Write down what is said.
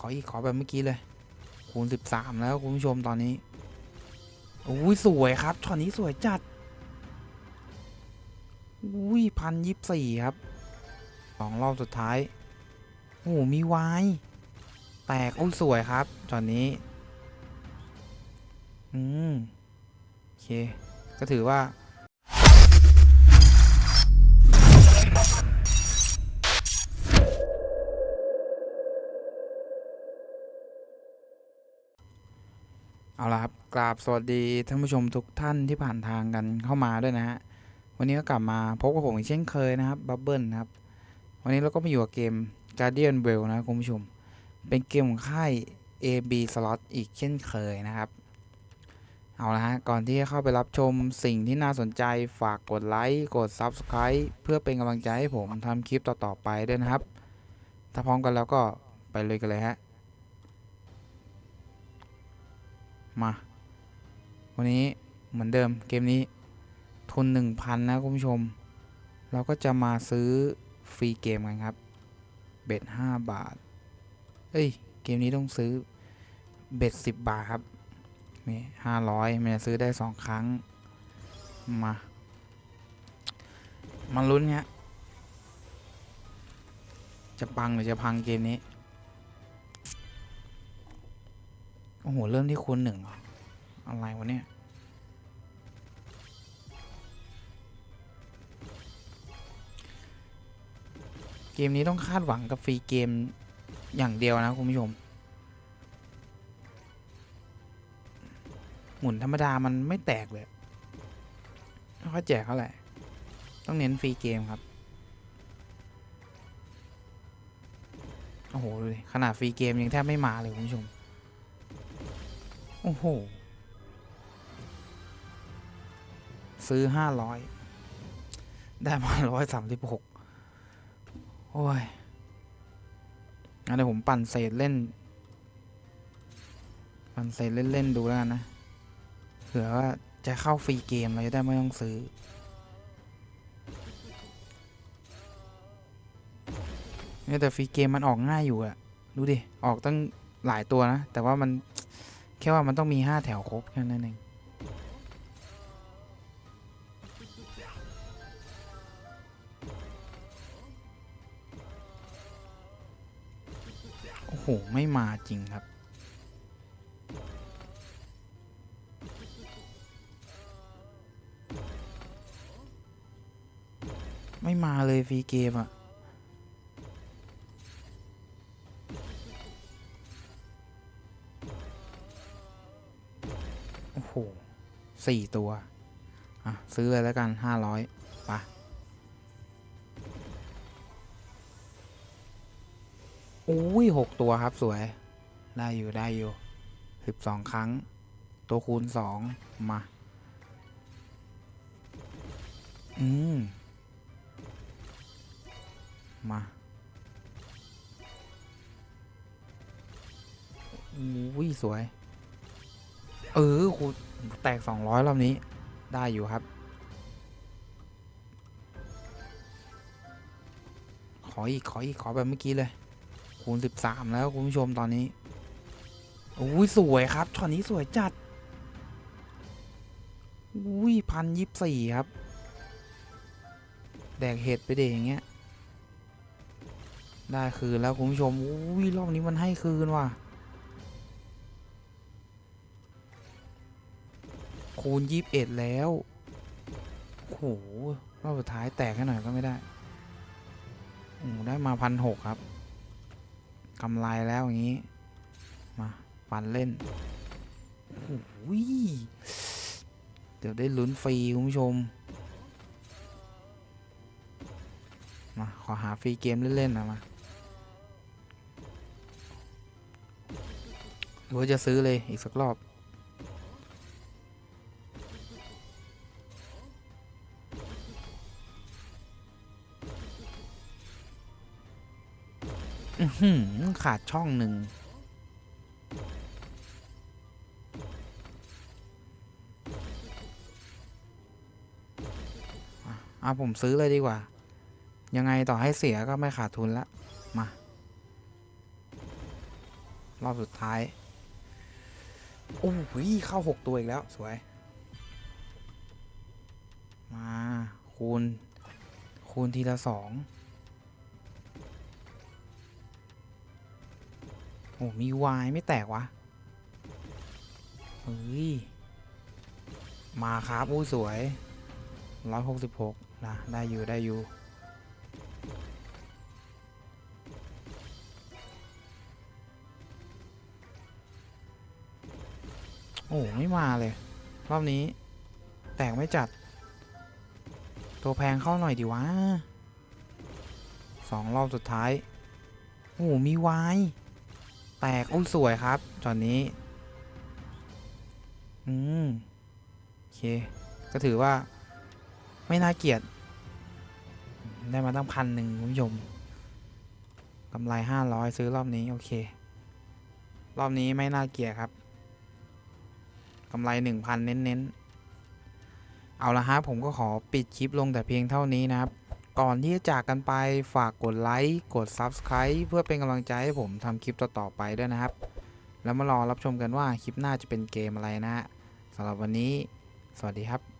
ขออีกขอแบบเมื่อกี้เลย คูณสิบสามแล้วคุณผู้ชมตอนนี้อุ้ยสวยครับช็อตนี้สวยจัดอุ้ยพันยี่สี่ครับสองรอบสุดท้ายโอ้โหมีวายแตกอุ้ยสวยครับช็อตนี้อืมโอเค ก็ถือว่า เอาละครับกราบสวัสดีท่านผู้ชมทุกท่านที่ผ่านทางกันเข้ามาด้วยนะฮะ วันนี้ก็กลับมาพบกับผมอีกเช่นเคยนะครับบับเบิลนะครับ วันนี้เราก็มาอยู่กับเกม Guardian w e l l นะคุณผู้ชม เป็นเกมของค่าย AB Slot อีกเช่นเคยนะครับ เอาละฮะ ก่อนที่จะเข้าไปรับชมสิ่งที่น่าสนใจฝากกดไลค์ กด Subscribe เพื่อเป็นกำลังใจให้ผมทำคลิปต่อๆไปด้วยนะครับ ถ้าพร้อมกันแล้วก็ไปเลยกันเลยฮะ มา วันนี้เหมือนเดิมเกมนี้ ทุน 1,000 นะคุณผู้ชม เราก็จะมาซื้อฟรีเกมกันครับ เบ็ด5บาท เอ้ย เกมนี้ต้องซื้อเบ็ด10 บาทครับ นี่ห้าร้อยมันจะซื้อได้สองครั้ง มา มาลุ้นเนี้ยจะปังหรือจะพังเกมนี้ โอ้โห เริ่มที่คูณหนึ่งออะไรวะเนี่ย เกมนี้ต้องคาดหวังกับฟรีเกมอย่างเดียวนะคุณผู้ชม หมุนธรรมดามันไม่แตกเลยไม่ค่อยแจกเท่าไหร่ต้องเน้นฟรีเกมครับ โอ้โห ดูดิ ขนาดฟรีเกมยังแทบไม่มาเลยคุณผู้ชม โอ้โห ซื้อห้าร้อยได้มาร้อยสามสิบหกโอ้ยงั้นเดี๋ยวผมปั่นเศษเล่น ปั่นเศษเล่น ๆ ดูแล้วกันนะ เผื่อว่าจะเข้าฟรีเกมเราจะได้ไม่ต้องซื้อ เนี่ยแต่ฟรีเกมมันออกง่ายอยู่อะดูดิ ออกตั้งหลายตัวนะ แต่ว่ามัน แค่ว่ามันต้องมีห้าแถวครบแค่นั้นเองโอ้โห ไม่มาจริงครับ ไม่มาเลยฟรีเกมอะ สี่ตัว อะ ซื้อเลยแล้วกันห้าร้อยไปะอุ้ยหกตัวครับสวย ได้อยู่ได้อยู่สิบสองครั้ง ตัวคูณสองมา อืม มาอุ้ยสวย เออคูแตกสองร้อยรอบนี้ได้อยู่ครับ ขออีก ขออีก ขอแบบเมื่อกี้เลย คูณสิบสามแล้ว คุณผู้ชมตอนนี้อุ้ยสวยครับช็อตนี้สวยจัดอุ้ยพันยี่สี่ครับ แดกเห็ดไปเดยอย่างเงี้ย ได้คืนแล้วคุณผู้ชมอุ้ยรอบนี้มันให้คืนว่ะ คูณยี่สิบเอ็ดแล้วโอ้โหรอบสุดท้ายแตกให้หน่อยก็ไม่ได้โอ้โหได้มาพันหกครับกำไรแล้วอย่างนี้ มาปั่นเล่นโอ้โหเดี๋ยวได้ลุ้นฟรีคุณผู้ชม มา ขอหาฟรีเกมเล่นๆหนะมาหรือว่าจะซื้อเลยอีกสักรอบ ขาดช่องหนึ่งเอาผมซื้อเลยดีกว่า ยังไงต่อให้เสียก็ไม่ขาดทุนละ มา รอบสุดท้าย โอ้โหเข้าหกตัวอีกแล้ว สวย มา คูณ คูณทีละสอง โอ้มีวายไม่แตกวะเฮ้ย มาครับอุ้สวยร้อยหกสิบหกนะ ได้อยู่ ได้อยู่ โอ้ ไม่มาเลย รอบนี้ แตกไม่จัด ตัวแพงเข้าหน่อยดีวะสองรอบสุดท้าย โอ้ มีวาย แตกอุ้สวยครับตอนนี้ อืม โอเค ก็ถือว่า ไม่น่าเกลียด ได้มาตั้งพันหนึ่งคุณผู้ชมกำไรห้าร้อยซื้อรอบนี้ โอเค รอบนี้ไม่น่าเกลียดครับกำไรหนึ่งพันเน้นๆ เอาละฮะผมก็ขอปิดคลิปลงแต่เพียงเท่านี้นะครับ ก่อนที่จะจากกันไปฝากกดไลค์กด Subscribe เพื่อเป็นกำลังใจให้ผมทำคลิปต่อๆไปด้วยนะครับ แล้วมารอรับชมกันว่าคลิปหน้าจะเป็นเกมอะไรนะฮะสำหรับวันนี้ สวัสดีครับ